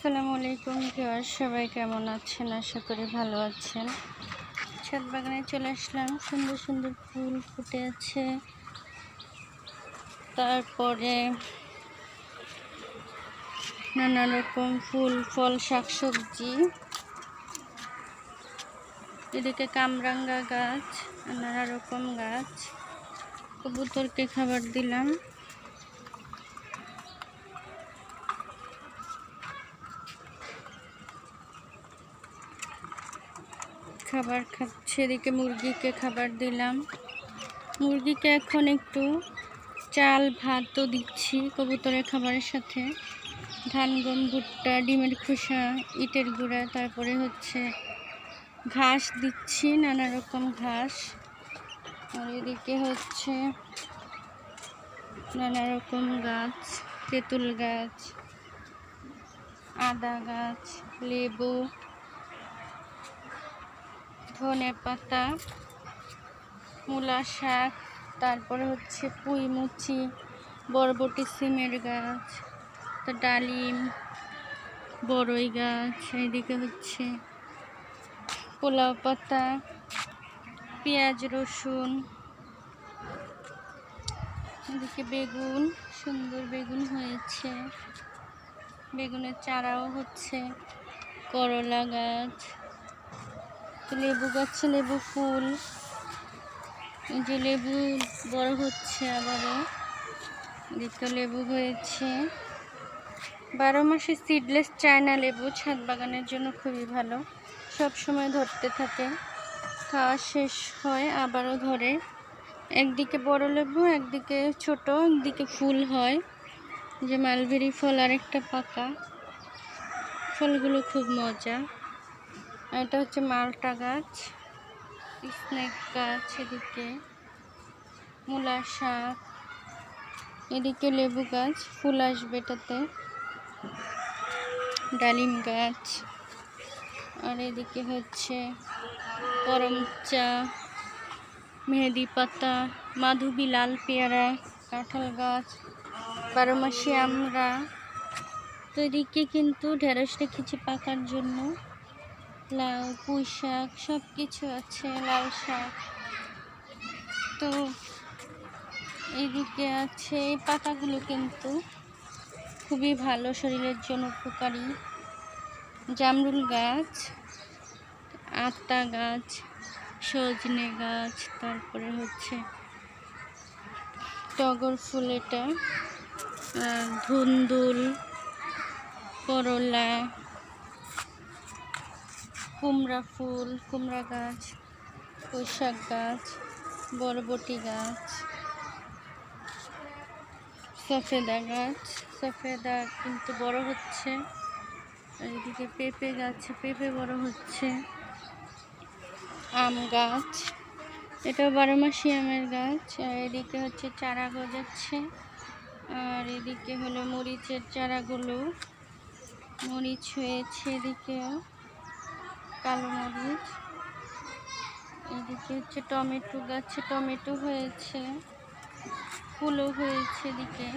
আসসালামু আলাইকুম ভিউয়ার সবাই কেমন আছেন? আশা করি ভালো আছেন। ছাদ বাগানে চলে আসলাম। সুন্দর সুন্দর ফুল ফুটে আছে। তারপরে নানা রকম ফুল, ফল, শাকসবজি। এদিকে কামরাঙ্গা গাছ, নানা রকম গাছ। কবুতরকে খাবার দিলাম। খাবার খাচ্ছে এদিকে মুরগিকে খাবার দিলাম। মুরগিকে এখন একটু চাল ভাতও দিচ্ছি কবুতরের খাবারের সাথে। ধান, গম, ভুট্টা, ডিমের খোসা, ইটের গুঁড়া, তারপরে হচ্ছে ঘাস দিচ্ছি, নানা রকম ঘাস। আর এদিকে হচ্ছে নানা রকম গাছ, তেঁতুল গাছ, আদা গাছ, লেবু। ধনে পাতা মূলা শাক তারপরে হচ্ছে পুঁই মুচি বরবটি, সিমের গাছ, তো ডালিম বড়ই গাছ এদিকে হচ্ছে পোলাও পাতা, পেঁয়াজ, রসুন, এদিকে বেগুন, সুন্দর বেগুন হয়েছে। বেগুনের চারাও হচ্ছে করলা গাছ। লেবু গাছে লেবু ফুল। এই যে লেবু বড় হচ্ছে আবারও। এদিকে লেবু হয়েছে। বারো মাসে সিডলেস চায়না লেবু ছাদ বাগানের জন্য খুবই ভালো। সব সময় ধরতে থাকে। খাওয়া শেষ হয় আবারও ধরে। একদিকে বড় লেবু, একদিকে ছোট, একদিকে ফুল হয়। যে মালবেরি ফল আরেকটা পাকা। ফলগুলো খুব মজা। এটা হচ্ছে মালটা গাছ, স্নেক গাছ এদিকে, মূলা শাক, এদিকে লেবু গাছ, ফুল আসবে এটাতে, ডালিম গাছ, আর এদিকে হচ্ছে করম চা, মেহেদি পাতা, মাধবী লাল পেয়ারা, কাঁঠাল গাছ বারো বারোমাসি আমরা তো এদিকে কিন্তু ঢেঁড়স রেখেছি পাকার জন্য। লাউ পুঁই শাক সব কিছু আছে লাল শাক। তো এদিকে আছে, এই পাতাগুলো কিন্তু খুবই ভালো, শরীরের জন্য উপকারী। জামরুল গাছ, আতা গাছ, সজনে গাছ, তারপরে হচ্ছে টগর ফুল এটা ধুন্দুল, করলা। কুমড়া ফুল, কুমড়া গাছ পুঁইশাক গাছ, বরবটি গাছ, সফেদা গাছ। সফেদা কিন্তু বড় হচ্ছে। এদিকে পেঁপে গাছে, পেঁপে বড় হচ্ছে। আম গাছ, এটাও বারো মাসি আমের গাছ। আর এদিকে হচ্ছে চারা গজাচ্ছে। আর এদিকে হলো মরিচের চারাগুলো। মরিচ হয়েছে এদিকেও। কালো মরিচ। এদিকে হচ্ছে টমেটো গাছে টমেটো হয়েছে, ফুলও হয়েছে এদিকে।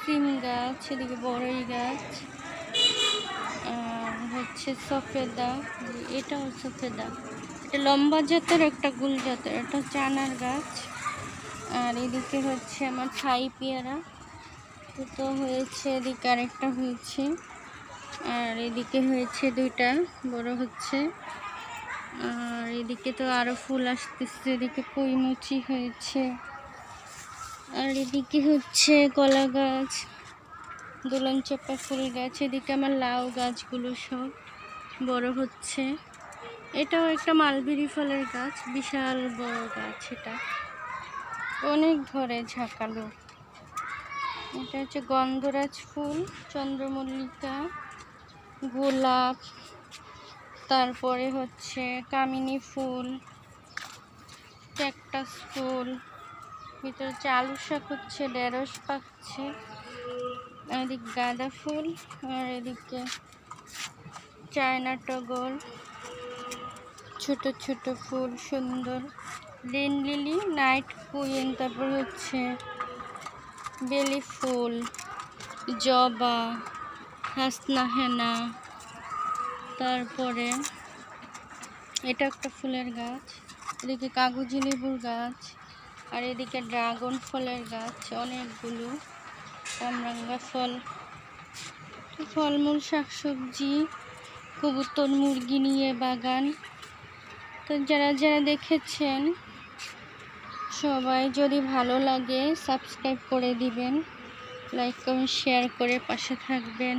সিম গাছ, এদিকে বড়ই গাছ। আর হচ্ছে সফেদা, এটাও সফেদা। এটা লম্বা জাতের একটা গুল জাতের, এটা চানার গাছ। আর এদিকে হচ্ছে আমার ছাই পেয়ারা। দুটো হয়েছে, এদিকে আরেকটা হয়েছে। আর এদিকে হয়েছে দুইটা, বড় হচ্ছে। আর এদিকে তো আরও ফুল আসতেছে, এদিকে কইমুচি হয়েছে। আর এদিকে হচ্ছে কলা গাছ, দোলন চাপা ফুল গাছ, এদিকে আমার লাউ গাছগুলো সব বড় হচ্ছে। এটাও একটা মালবেরি ফলের গাছ, বিশাল বড় গাছ এটা। অনেক ধরে ঝাঁকালো। এটা হচ্ছে গন্ধরাজ ফুল, চন্দ্রমল্লিকা। গোলাপ, তারপরে হচ্ছে কামিনী ফুল ক্যাকটাস ফুল, ভিতরে হচ্ছে আলু শাক হচ্ছে, ঢেঁড়স পাকছে, এদিকে গাঁদা ফুল, আর এদিকে চায়না টগর, ছোট ছোট ফুল, সুন্দর। লিন লিলি নাইট কুইন তারপর হচ্ছে বেলি ফুল, জবা হাসনা হেনা। তারপরে এটা একটা ফুলের গাছ, এদিকে কাগজি লেবুর গাছ, আর এদিকে ড্রাগন ফলের গাছ, অনেকগুলো কামরাঙ্গা ফল, ফলমূল, শাকসবজি, কবুতর মুরগি নিয়ে বাগান। তো যারা যারা দেখেছেন, সবাই যদি ভালো লাগে সাবস্ক্রাইব করে দিবেন, লাইক কমেন্ট, শেয়ার করে পাশে থাকবেন।